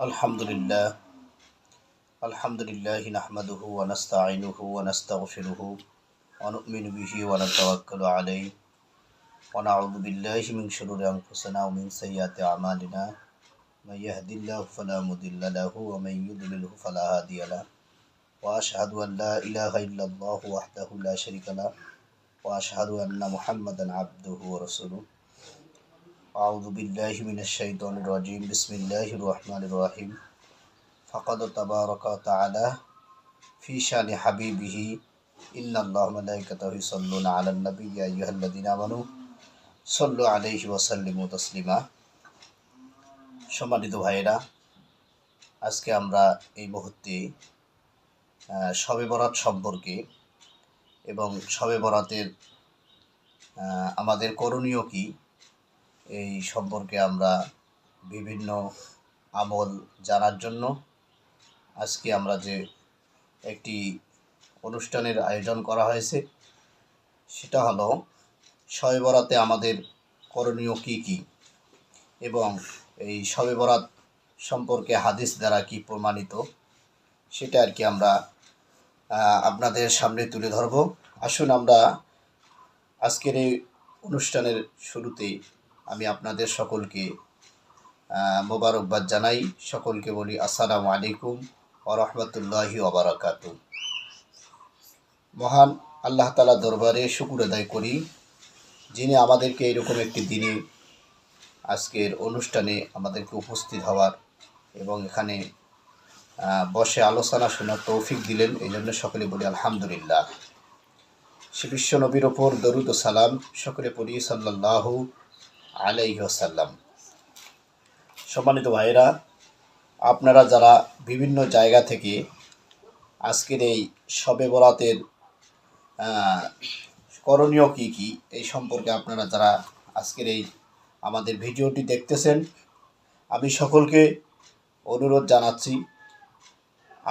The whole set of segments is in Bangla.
الحمد لله. الحمد لله نحمده ونستعينه ونستغفره ونؤمن به ونتوكل عليه. ونعوذ بالله من شرور أنفسنا ومن سيئات أعمالنا. من يهد الله فلا مضل له ومن يضلله فلا هادي له. وأشهد أن لا إله إلا الله وحده لا شريك له. وأشهد أن محمدا عبده ورسوله. أعوذ بالله من الشيطان الرجيم بسم الله الرحمن الرحيم فقد تبارك وتعالى في شان حبيبه إن الله ملائكته يصلون على النبي يا أيها الذين آمنوا صلوا عليه وسلموا تسليما সম্মানিত ভাইয়েরা আজকে আমরা এই মুহূর্তে আহ, শবে বরাত সম্পর্কে এবং শবে বরাতের আহ, আমাদের করণীয় কি এই সম্পর্কে আমরা বিভিন্ন আমল জানার জন্য আজকে আমরা যে একটি অনুষ্ঠানের আয়োজন করা হয়েছে, সেটা হলো শবে বরাতে আমাদের করণীয় কি কি এবং এই শবে বরাত সম্পর্কে হাদিস দ্বারা কি প্রমাণিত, সেটা আর কি আমরা আপনাদের সামনে তুলে ধরব। আসুন আমরা আজকের এই অনুষ্ঠানের শুরুতেই আমি আপনাদের সকলকে মোবারকবাদ জানাই। সকলকে বলি আসসালামু আলাইকুম ও রহমতুল্লাহি ওবরাকাত মহান আল্লাহ তালা দরবারে শুকুর আদায় করি যিনি আমাদেরকে এরকম একটি দিনে, আজকের অনুষ্ঠানে আমাদেরকে উপস্থিত হওয়ার এবং এখানে বসে আলোচনা শোনার তৌফিক দিলেন এই জন্য সকলে বলি আলহামদুলিল্লাহ। সে বিশ্ব নবীর ওপর দরুদ সালাম সকলে পড়ি, সাল্লাল্লাহু আলাইসাল্লাম সম্মানিত ভাইয়েরা, আপনারা যারা বিভিন্ন জায়গা থেকে আজকের এই শবে বরাতের করণীয় কি কি, এই সম্পর্কে আপনারা যারা আজকের এই আমাদের ভিডিওটি দেখতেছেন, আমি সকলকে অনুরোধ জানাচ্ছি,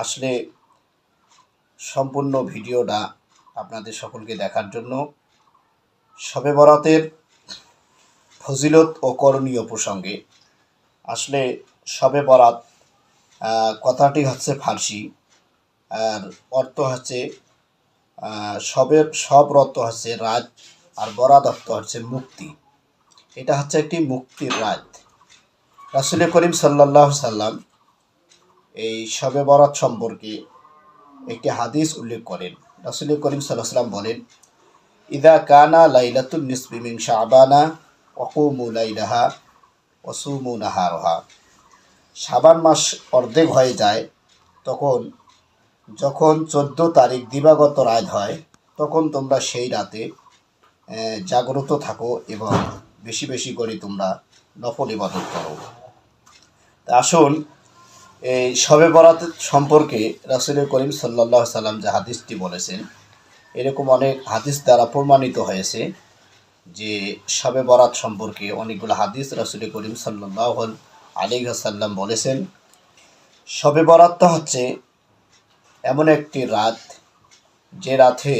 আসলে সম্পূর্ণ ভিডিওটা আপনাদের সকলকে দেখার জন্য। শবে বরাতের ফজিলত ও করণীয় প্রসঙ্গে। আসলে শবে বরাত কথাটি হচ্ছে ফার্সি, আর অর্থ হচ্ছে সবের সব অর্থ হচ্ছে রাত, আর বরাত অর্থ হচ্ছে মুক্তি। এটা হচ্ছে একটি মুক্তির রাত। রাসুল করিম সাল্লাহ সাল্লাম এই শবে বরাত সম্পর্কে একটি হাদিস উল্লেখ করেন। রাসুল করিম সাল্লাহ সাল্লাম বলেন, ইদা কানা লাইলাতুল নিসবি মিন ওকুমু লাইলাহা ওসুমু নাহারহা। সাবান মাস অর্ধেক হয়ে যায়, তখন যখন চোদ্দ তারিখ দিবাগত রাত হয়, তখন তোমরা সেই রাতে জাগ্রত থাকো এবং বেশি বেশি করে তোমরা নফল ইবাদত করো। আসুন এই শবে বরাত সম্পর্কে রাসুল করিম সাল্লাহ সাল্লাম যে হাদিসটি বলেছেন, এরকম অনেক হাদিস দ্বারা প্রমাণিত হয়েছে। যে শবে বরাত সম্পর্কে অনেকগুলো হাদিস রাসুল করিম সাল্লাহ আলী সাল্লাম বলেছেন শবে বরাতটা হচ্ছে এমন একটি রাত যে রাতে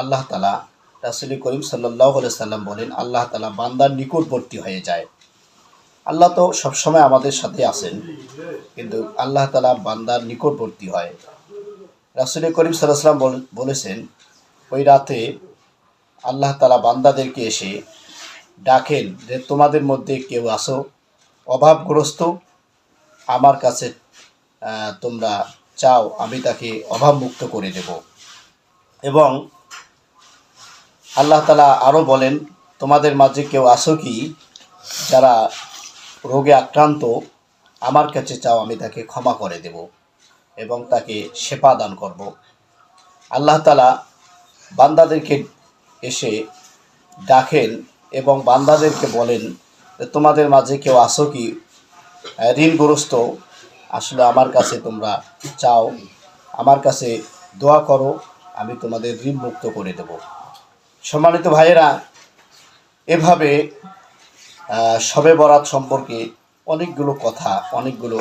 আল্লাহ তালা রাসুল করিম সাল্লাহ সাল্লাম বলেন, আল্লাহ তালা বান্দার নিকটবর্তী হয়ে যায়। আল্লাহ তো সবসময় আমাদের সাথে আছেন, কিন্তু আল্লাহ তালা বান্দার নিকটবর্তী হয়। রাসুল করিম সাল্লাহ সাল্লাম বলেছেন, ওই রাতে আল্লাহ তালা বান্দাদেরকে এসে ডাকেন যে, তোমাদের মধ্যে কেউ আসো অভাবগ্রস্ত? আমার কাছে তোমরা চাও, আমি তাকে অভাবমুক্ত করে দেব। এবং আল্লাহ তালা আরও বলেন, তোমাদের মাঝে কেউ আসো কি? যারা রোগে আক্রান্ত, আমার কাছে চাও, আমি তাকে ক্ষমা করে দেব এবং তাকে সেবা দান করব। আল্লাহ তালা বান্দাদেরকে এসে ডাকেন এবং বান্দাদেরকে বলেন তোমাদের মাঝে কেউ আসো কি? ঋণগ্রস্ত। আসলে আমার কাছে তোমরা চাও। আমার কাছে দোয়া করো, আমি তোমাদের ঋণ মুক্ত করে দেব। সম্মানিত ভাইয়েরা, এভাবে শবে বরাত সম্পর্কে অনেকগুলো কথা, অনেকগুলো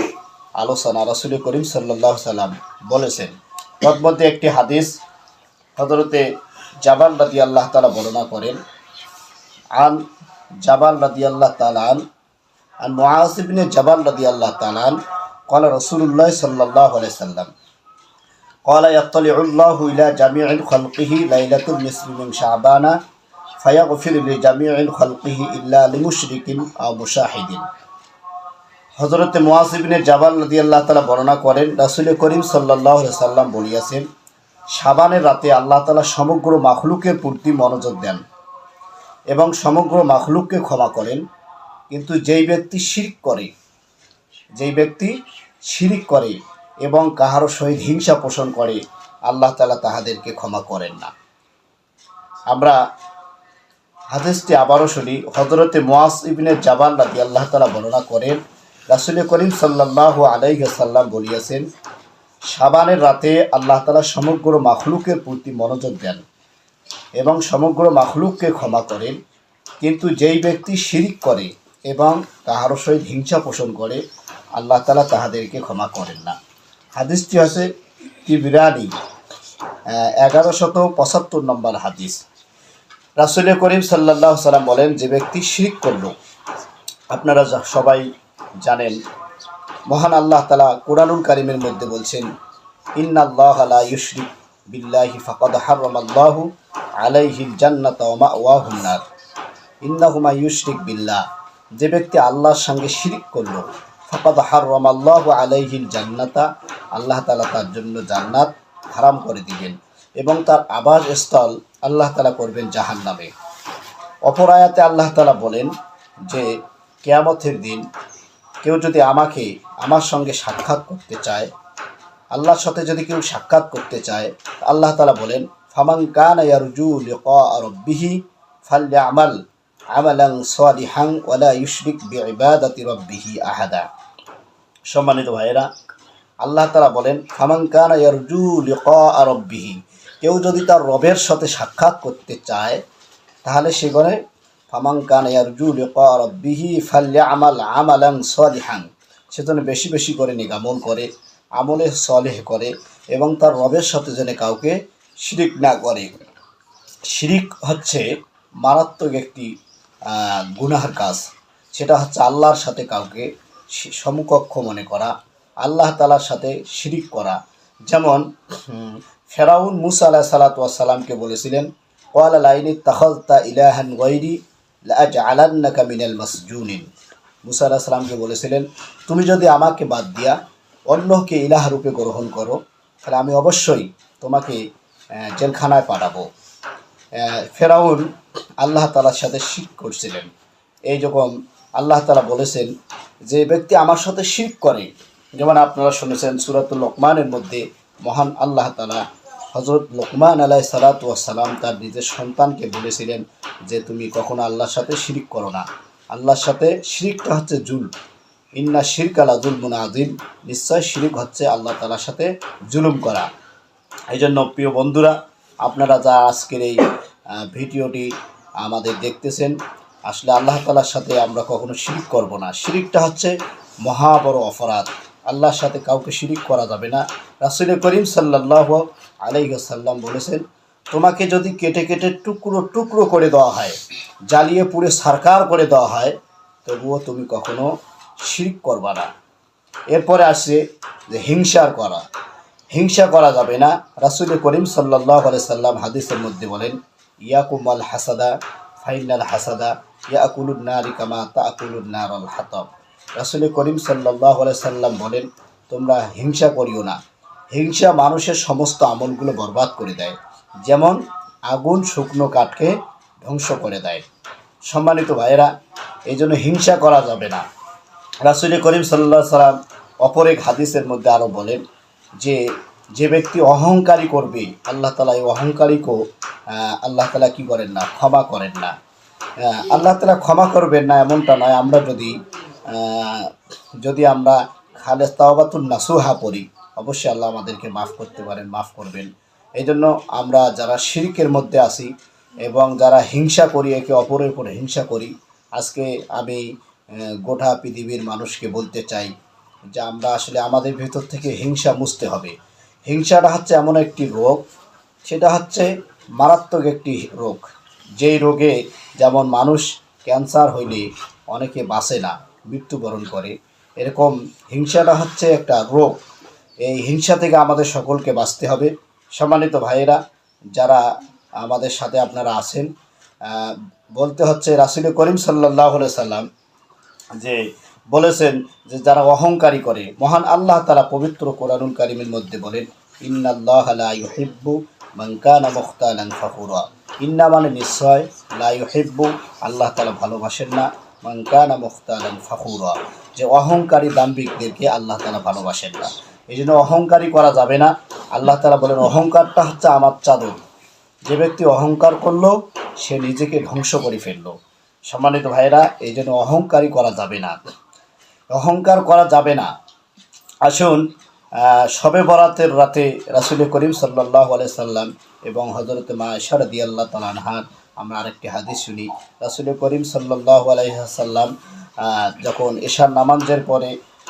আলোচনা রাসুল করিম সাল্লাহ সাল্লাম বলেছেন। তন্মধ্যে একটি হাদিস হজরতে জাবাল রাদি আল্লাহ তালা বর্ণনা করেন আন জাবাল রাদি আল্লাহ তালান আন মুআজ ইবনে জাবাল রাদি আল্লাহ তালান قال رسول الله صلى الله عليه وسلم قال يطلع الله إلى جميع خلقه ليلة النصف من شعبان فيغفر لجميع خلقه إلا لمشرك أو مشاهد হজরত মোয়াসিবিনের জাবাল নদী আল্লাহ তালা বর্ণনা করেন রাসুল করিম সাল্লাহ সাল্লাম বলিয়াছেন সাবানের রাতে আল্লাহ তালা সমগ্র মাখলুকের প্রতি মনোযোগ দেন এবং সমগ্র মাখলুককে ক্ষমা করেন। কিন্তু যেই ব্যক্তি শিরিক করে, যেই ব্যক্তি শিরিক করে এবং কাহারও সহিত হিংসা পোষণ করে, আল্লাহ তালা তাহাদেরকে ক্ষমা করেন না। আমরা হাদিসটি আবারও শুনি হজরতে মোয়াস ইবিনের জাবান রাজি আল্লাহ তালা বর্ণনা করেন রাসুল করিম সাল্লাহ আলাইসাল্লাম বলিয়াছেন সাবানের রাতে আল্লাহ তালা সমগ্র মাখলুকের প্রতি মনোযোগ দেন এবং সমগ্র মাখলুককে ক্ষমা করেন। কিন্তু যেই ব্যক্তি শিরিক করে এবং কাহারও সহিত হিংসা পোষণ করে, আল্লাহ তালা তাহাদেরকে ক্ষমা করেন না। হাদিসটি আছে কি বিরানি এগারো শত পঁচাত্তর নম্বর হাদিস। রাসুল করিম সাল্লাহ সাল্লাম বলেন, যে ব্যক্তি শিরিক করল, আপনারা সবাই জানেন মহান আল্লাহ তালা কোরআনুল কারিমের মধ্যে বলছেন, ইন্নাল্লাহ আলা ইউশরিক ওয়া ইউশরিক বিল্লাহ, যে ব্যক্তি আল্লাহর সঙ্গে শিরিক করল, ফাকাদ হারামাল্লাহু আলাইহিল জান্নাতা, আল্লাহ তালা তার জন্য জান্নাত হারাম করে দিবেন এবং তার আবাস স্থল আল্লাহ তালা করবেন জাহান্নামে। অপর আয়াতে আল্লাহ তালা বলেন যে, কেয়ামতের দিন কেউ যদি আমাকে আমার সঙ্গে সাক্ষাৎ করতে চায়, আল্লাহর সাথে যদি কেউ সাক্ষাৎ করতে চায়, আল্লাহ তালা বলেন ফামাং কান ইয়ারজু লিকা রব্বিহি ফাল্লে আমাল আমালাং সালিহাং ওয়ালা ইউশরিক বিইবাদাতি রব্বিহি আহাদা। সম্মানিত ভাইয়েরা, আল্লাহ তালা বলেন ফামাং কান ইয়ারজু লিকা কেউ যদি তার রবের সাথে সাক্ষাৎ করতে চায়, তাহলে সে করে ফামান কান ইয়ারজু লিকা রব্বিহি ফাল্লে আমাল আমালাং সালিহাং সেজন্য বেশি বেশি করে নিগামল করে, আমলে সলেহ করে এবং তার রবের সাথে যেন কাউকে শিরিক না করে। শিরিক হচ্ছে মারাত্মক একটি গুনাহর কাজ। সেটা হচ্ছে আল্লাহর সাথে কাউকে সমকক্ষ মনে করা, আল্লাহ তালার সাথে শিরিক করা। যেমন ফেরাউন মুসা আলাহ সালাতামকে বলেছিলেন ওয়ালা লাইনি তাহলতা ইলাহান গৈরি আলান্নাকা মিনাল মাসজুনিন। মুসা আলাহ সালামকে বলেছিলেন, তুমি যদি আমাকে বাদ দিয়া অন্যকে ইলাহ রূপে গ্রহণ করো, তাহলে আমি অবশ্যই তোমাকে জেলখানায় পাঠাবো। ফেরাউন আল্লাহ তালার সাথে শিখ করছিলেন। এই যখন আল্লাহ তালা বলেছেন যে, ব্যক্তি আমার সাথে শিখ করে, যেমন আপনারা শুনেছেন সুরাতুল লোকমানের মধ্যে মহান আল্লাহ তালা হজরত লোকমান আলাই সালাতাম তার নিজের সন্তানকে বলেছিলেন যে, তুমি কখনো আল্লাহর সাথে শিরিক করো না। আল্লাহর সাথে শিরিকটা হচ্ছে জুল ইন্না শিরক আলা জুলমুন আজিম নিশ্চয় শিরিক হচ্ছে আল্লাহ তালার সাথে জুলুম করা। এই জন্য প্রিয় বন্ধুরা, আপনারা যা আজকের এই ভিডিওটি আমাদের দেখতেছেন, আসলে আল্লাহ তালার সাথে আমরা কখনো শিরিক করব না। শিরিকটা হচ্ছে মহা বড় অপরাধ। আল্লাহর সাথে কাউকে শিরিক করা যাবে না। রাসুল করিম সাল্লাহ আলাইসাল্লাম বলেছেন, তোমাকে যদি কেটে কেটে টুকরো টুকরো করে দেওয়া হয়, জ্বালিয়ে পুড়ে সারকার করে দেওয়া হয়, তবুও তুমি কখনো শিরিক করবা না। এরপরে আসছে যে হিংসার করা। হিংসা করা যাবে না। রাসুল করিম সাল্লাহ সাল্লাম হাদিসের মধ্যে বলেন, ইয়াকুমাল হাসাদা ফাইনাল হাসাদা, ইয়াকুলুন নারি কামা তাকুলুন নার আল হাতব। রাসুল করিম সাল্লাহ সাল্লাম বলেন, তোমরা হিংসা করিও না। হিংসা মানুষের সমস্ত আমলগুলো বরবাদ করে দেয়। যেমন আগুন শুকনো কাঠকে ধ্বংস করে দেয়। সম্মানিত ভাইয়েরা এই জন্য হিংসা করা যাবে না। রাসুল করিম সাল্লাহ সাল্লাম অপর এক হাদিসের মধ্যে আরও বলেন যে যে ব্যক্তি অহংকারী করবে, আল্লাহ তালা এই অহংকারীকেও আল্লাহ তালা কি করেন না? ক্ষমা করেন না। আল্লাহ তালা ক্ষমা করবেন না এমনটা নয়। আমরা যদি যদি আমরা খালেজ তাওবাতুল নাসুহা পড়ি, অবশ্যই আল্লাহ আমাদেরকে মাফ করতে পারেন, মাফ করবেন। এই জন্য আমরা যারা শিরিকের মধ্যে আছি এবং যারা হিংসা করি, একে অপরের উপর হিংসা করি, আজকে আমি গোটা পৃথিবীর মানুষকে বলতে চাই যে আমরা আসলে আমাদের ভেতর থেকে হিংসা মুছতে হবে। হিংসাটা হচ্ছে এমন একটি রোগ, সেটা হচ্ছে মারাত্মক একটি রোগ। যেই রোগে যেমন মানুষ ক্যান্সার হইলে অনেকে বাঁচে না মৃত্যুবরণ করে। এরকম হিংসাটা হচ্ছে একটা রোগ। এই হিংসা থেকে আমাদের সকলকে বাঁচতে হবে। সম্মানিত ভাইয়েরা, যারা আমাদের সাথে আপনারা আছেন বলতে হচ্ছে রাসুল করিম সাল্লাহ সাল্লাম যে বলেছেন যে যারা অহংকারী করে, মহান আল্লাহ তারা পবিত্র কোরআনুল কারিমের মধ্যে বলেন, ইন্নাল্লাহ ইউহিব্বু কানা মুখতালান ফাখুরা ইন্না মানে নিশ্চয়, লা ইউহিব্বু, আল্লাহ তাআলা ভালোবাসেন না। মান কানা মুখতালান ফাখুরা। যে অহংকারী দাম্বিকদেরকে আল্লাহ তাআলা ভালোবাসেন না। এই জন্য অহংকারী করা যাবে না। আল্লাহ তাআলা বলেন, অহংকারটা হচ্ছে আমার চাদর। যে ব্যক্তি অহংকার করল, সে নিজেকে ধ্বংস করে ফেলল। সম্মানিত ভাইরা এই জন্য অহংকারী করা যাবে না। অহংকার করা যাবে না। আসুন শবে বরাতের রাতে রাসুল করিম সাল্লাহ সাল্লাম এবং হজরত মা ইশারদি আল্লাহ তালানহার আমরা আরেকটি হাদিস শুনি। রাসুল করিম সাল্লাহ আলাইসাল্লাম যখন এশার নামাজের পরে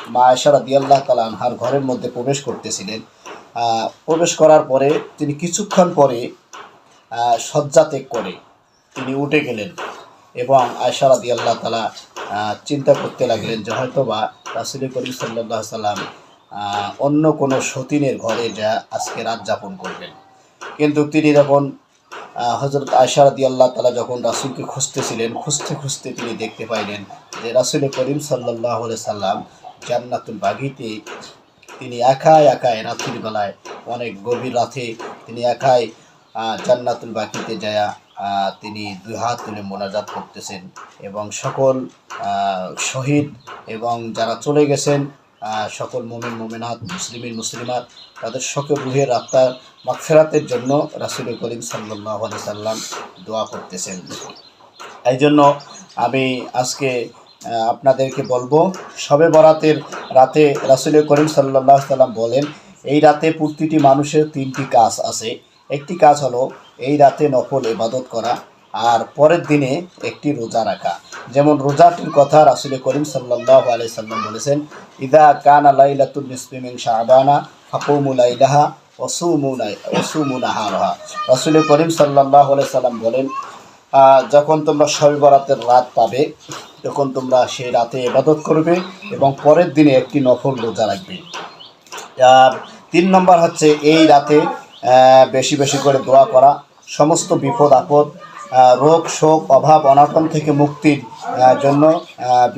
মা ইশারদি আল্লাহ তালানহার ঘরের মধ্যে প্রবেশ করতেছিলেন প্রবেশ করার পরে তিনি কিছুক্ষণ পরে শয্যা ত্যাগ করে তিনি উঠে গেলেন এবং আয়সা রাদি আল্লাহ তালা চিন্তা করতে লাগলেন যে হয়তো বা রাসুল করিম সাল্লাহ সাল্লাম অন্য কোনো সতীনের ঘরে যা আজকে রাত যাপন করবেন। কিন্তু তিনি যখন হজরত আয়সা রাদি আল্লাহ তালা যখন রাসুলকে খুঁজতেছিলেন, খুঁজতে খুঁজতে তিনি দেখতে পাইলেন যে রাসুল করিম সাল্লাহ সাল্লাম জান্নাতুল বাগিতে তিনি একাই একাই রাত্রির বেলায় অনেক গভীর রাতে তিনি একাই জান্নাতুল বাকিতে যায়া তিনি দুই হাত তুলে মোনাজাত করতেছেন এবং সকল শহীদ এবং যারা চলে গেছেন সকল মোমেন, মোমেনাত, মুসলিমিন, মুসলিমাত তাদের সকল রুহের আত্মার মাগফেরাতের জন্য রাসুল করিম সাল্লাহ সাল্লাম দোয়া করতেছেন। এই জন্য আমি আজকে আপনাদেরকে বলব শবে বরাতের রাতে রাসুল করিম সাল্লাহ সাল্লাম বলেন, এই রাতে প্রতিটি মানুষের তিনটি কাজ আছে। একটি কাজ হলো এই রাতে নফল ইবাদত করা আর পরের দিনে একটি রোজা রাখা। যেমন রোজাটির কথা রাসুল করিম সাল্লাহ আলাই সাল্লাম বলেছেন, ইদা কান আলাইলাতুল নিসমিমিন শাহবানা ফাকুমুলাইলাহা ওসুমুনাই ওসুমুনাহারহা রাসুল করিম সাল্লাহ সাল্লাম বলেন যখন তোমরা শবে বরাতের রাত পাবে, তখন তোমরা সেই রাতে ইবাদত করবে এবং পরের দিনে একটি নফল রোজা রাখবে। আর তিন নম্বর হচ্ছে এই রাতে বেশি বেশি করে দোয়া করা, সমস্ত বিপদ আপদ রোগ, শোক, অভাব, অনাটন থেকে মুক্তির জন্য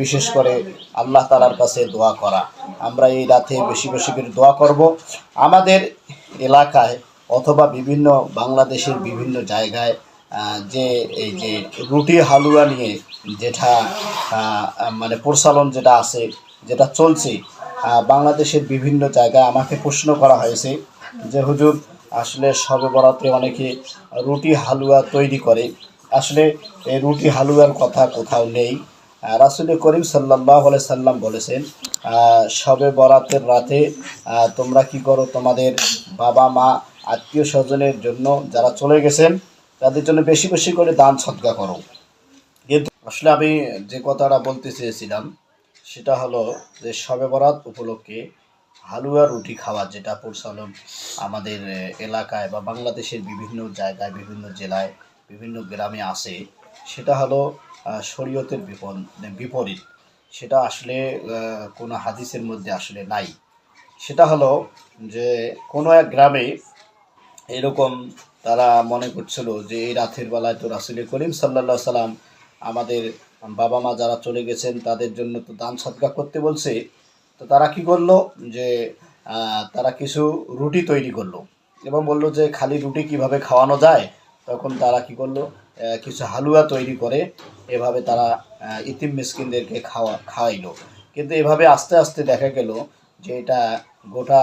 বিশেষ করে আল্লাহ তালার কাছে দোয়া করা। আমরা এই রাতে বেশি বেশি করে দোয়া করব। আমাদের এলাকায় অথবা বিভিন্ন বাংলাদেশের বিভিন্ন জায়গায় যে এই যে রুটি হালুয়া নিয়ে যেটা মানে প্রচলন যেটা আছে, যেটা চলছে বাংলাদেশের বিভিন্ন জায়গায় আমাকে প্রশ্ন করা হয়েছে যে, হুজুর আসলে সবে বরাতে অনেকে রুটি হালুয়া তৈরি করে। আসলে এই রুটি হালুয়ার কথা কোথাও নেই। রাসুল করিম সাল্লাহ সাল্লাম বলেছেন শবে বরাতের রাতে তোমরা কি করো, তোমাদের বাবা, মা, আত্মীয় স্বজনের জন্য যারা চলে গেছেন, তাদের জন্য বেশি বেশি করে দান সৎকা করো। কিন্তু আসলে আমি যে কথাটা বলতে চেয়েছিলাম, সেটা হলো যে শবে বরাত উপলক্ষে হালুয়া রুটি খাওয়া যেটা প্রচলন আমাদের এলাকায় বা বাংলাদেশের বিভিন্ন জায়গায়, বিভিন্ন জেলায়, বিভিন্ন গ্রামে আসে, সেটা হলো শরীয়তের বিপরীত। সেটা আসলে কোনো হাদিসের মধ্যে আসলে নাই। সেটা হলো যে, কোনো এক গ্রামে এরকম তারা মনে করছিল যে, এই রাতের বেলায় তো রাসুল করিম সাল্লা সাল্লাম আমাদের বাবা মা যারা চলে গেছেন, তাদের জন্য তো দান সৎকার করতে বলছে। তো তারা কি করল? যে তারা কিছু রুটি তৈরি করল। এবং বলল যে, খালি রুটি কীভাবে খাওয়ানো যায়? তখন তারা কি করল? কিছু হালুয়া তৈরি করে এভাবে তারা ইতিম মিসকিনদেরকে খাওয়া, খাওয়াইলো। কিন্তু এভাবে আস্তে আস্তে দেখা গেল যে, এটা গোটা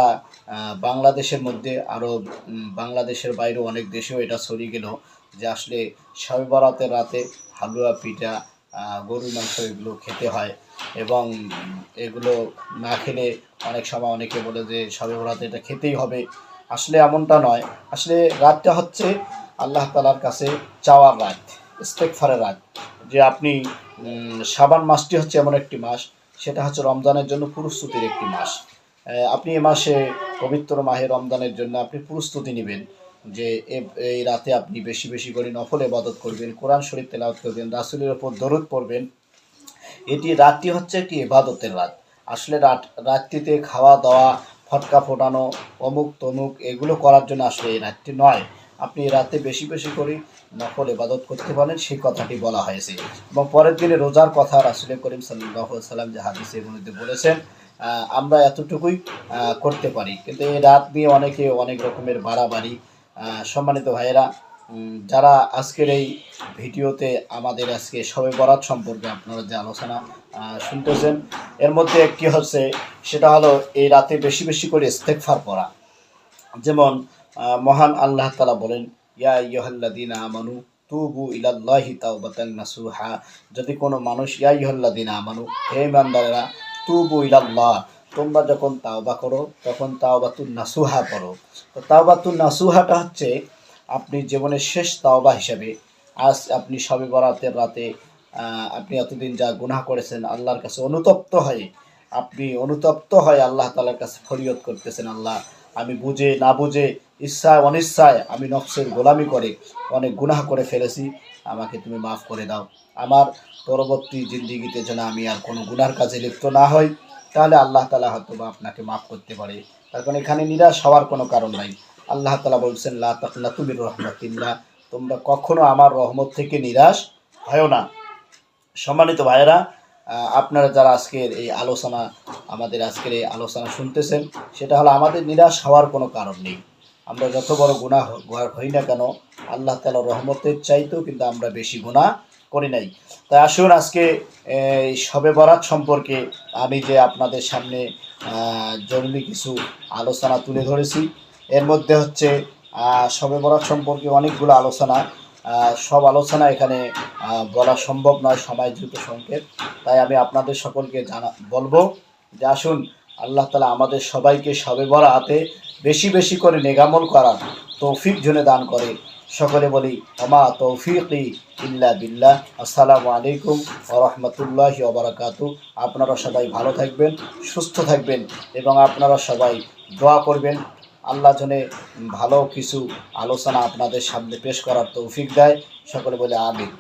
বাংলাদেশের মধ্যে আরও বাংলাদেশের বাইরেও অনেক দেশেও এটা ছড়িয়ে গেল যে, আসলে শবে বরাতের রাতে হালুয়া, পিঠা গরুর মাংস এগুলো খেতে হয়। এবং এগুলো না খেলে অনেক সময় অনেকে বলে যে সবে বরাতে এটা খেতেই হবে। আসলে এমনটা নয়। আসলে রাতটা হচ্ছে আল্লাহ তালার কাছে চাওয়ার রাত ইস্তেকফারের রাত। যে আপনি সাবান মাসটি হচ্ছে এমন একটি মাস, সেটা হচ্ছে রমজানের জন্য প্রস্তুতির একটি মাস। আপনি এ মাসে পবিত্র মাহে রমজানের জন্য আপনি প্রস্তুতি নেবেন যে এই রাতে আপনি বেশি বেশি করে নফল ইবাদত করবেন, কোরআন শরীফ তেলাওয়াত করবেন, রাসুলের ওপর দরুদ পড়বেন। এটি রাতটি হচ্ছে একটি ইবাদতের রাত। আসলে রাত, রাত্রিতে খাওয়া দাওয়া, ফটকা ফোটানো, অমুক তমুক, এগুলো করার জন্য আসলে এই রাত্রি নয়। আপনি রাতে বেশি বেশি করে নকল ইবাদত করতে পারেন, সেই কথাটি বলা হয়েছে। এবং পরের দিনে রোজার কথা রাসুল করিম সাল্লাহ সাল্লাম যে হাদিসের মধ্যে বলেছেন আমরা এতটুকুই করতে পারি। কিন্তু এই রাত নিয়ে অনেকে অনেক রকমের বাড়াবাড়ি সম্মানিত ভাইয়েরা যারা আজকের এই ভিডিওতে আমাদের আজকে সবে বরাত সম্পর্কে আপনারা যে আলোচনা শুনতেছেন, এর মধ্যে একটি হচ্ছে, সেটা হলো এই রাতে বেশি বেশি করে ইস্তেকফার পড়া। যেমন মহান আল্লাহ তালা বলেন, ইয়া ইহল্লা ইহল্লাদিন আমানু তুবু ইলাল্লাহি তাওবাতান নাসুহা। যদি কোনো মানুষ, ইয়া ইহল্লা ইহল্লাদিন আমানু, হে ইমানদারেরা, তুবু ইলাল্লাহ। তোমরা যখন তাওবা করো, তখন তাওবাতুন নাসুহা করো তো তাওবাতুন নাসুহাটা হচ্ছে আপনি জীবনের শেষ তাওবা হিসাবে আজ আপনি সবে বরাতের রাতে আপনি এতদিন যা গুনাহ করেছেন আল্লাহর কাছে অনুতপ্ত হয়ে, আপনি অনুতপ্ত হয়ে আল্লাহ তালার কাছে ফরিয়ত করতেছেন, আল্লাহ, আমি বুঝে না বুঝে, ইচ্ছায় অনিচ্ছায় আমি নকশের গোলামি করে অনেক গুনাহ করে ফেলেছি, আমাকে তুমি মাফ করে দাও। আমার পরবর্তী জিন্দিগিতে যেন আমি আর কোনো গুনার কাজে লিপ্ত না হই, তাহলে আল্লাহ তালা হয়তো বা আপনাকে মাফ করতে পারে। তার কারণ এখানে নিরাশ হওয়ার কোনো কারণ নাই। আল্লাহ তালা বলছেন, লা তাকলা তুমি রহমতিল্লাহ। তোমরা কখনো আমার রহমত থেকে নিরাশ হয় না। সম্মানিত ভাইয়েরা আপনারা যারা আজকের এই আলোচনা, আমাদের আজকের এই আলোচনা শুনতেছেন, সেটা হলো আমাদের নিরাশ হওয়ার কোনো কারণ নেই। আমরা যত বড় গুণা হই না কেন, আল্লাহ তালা রহমতের চাইতেও কিন্তু আমরা বেশি গুণা করি নাই। তাই আসুন আজকে, এই শবে বরাত সম্পর্কে আমি যে আপনাদের সামনে জরুরি কিছু আলোচনা তুলে ধরেছি এর মধ্যে হচ্ছে শবে বরাত সম্পর্কে অনেকগুলো আলোচনা। সব আলোচনা এখানে বলা সম্ভব নয়, সময় দ্রুত সংকেত। তাই আমি আপনাদের সকলকে জানা, বলব যে আসুন, আল্লাহ তালা আমাদের সবাইকে সবে বড় হাতে বেশি বেশি করে নেগামল করার তৌফিক জন্য দান করে। সকলে বলি আমা তৌফিকি ইল্লা বিল্লাহ। আসসালামু আলাইকুম রহমতুল্লাহি ওবরাকাতু আপনারা সবাই ভালো থাকবেন, সুস্থ থাকবেন এবং আপনারা সবাই দোয়া করবেন। আল্লাহ জনে ভালো কিছু আলোচনা আপনাদের সামনে পেশ করার তৌফিক দেয়। সকলে বলে আমিন।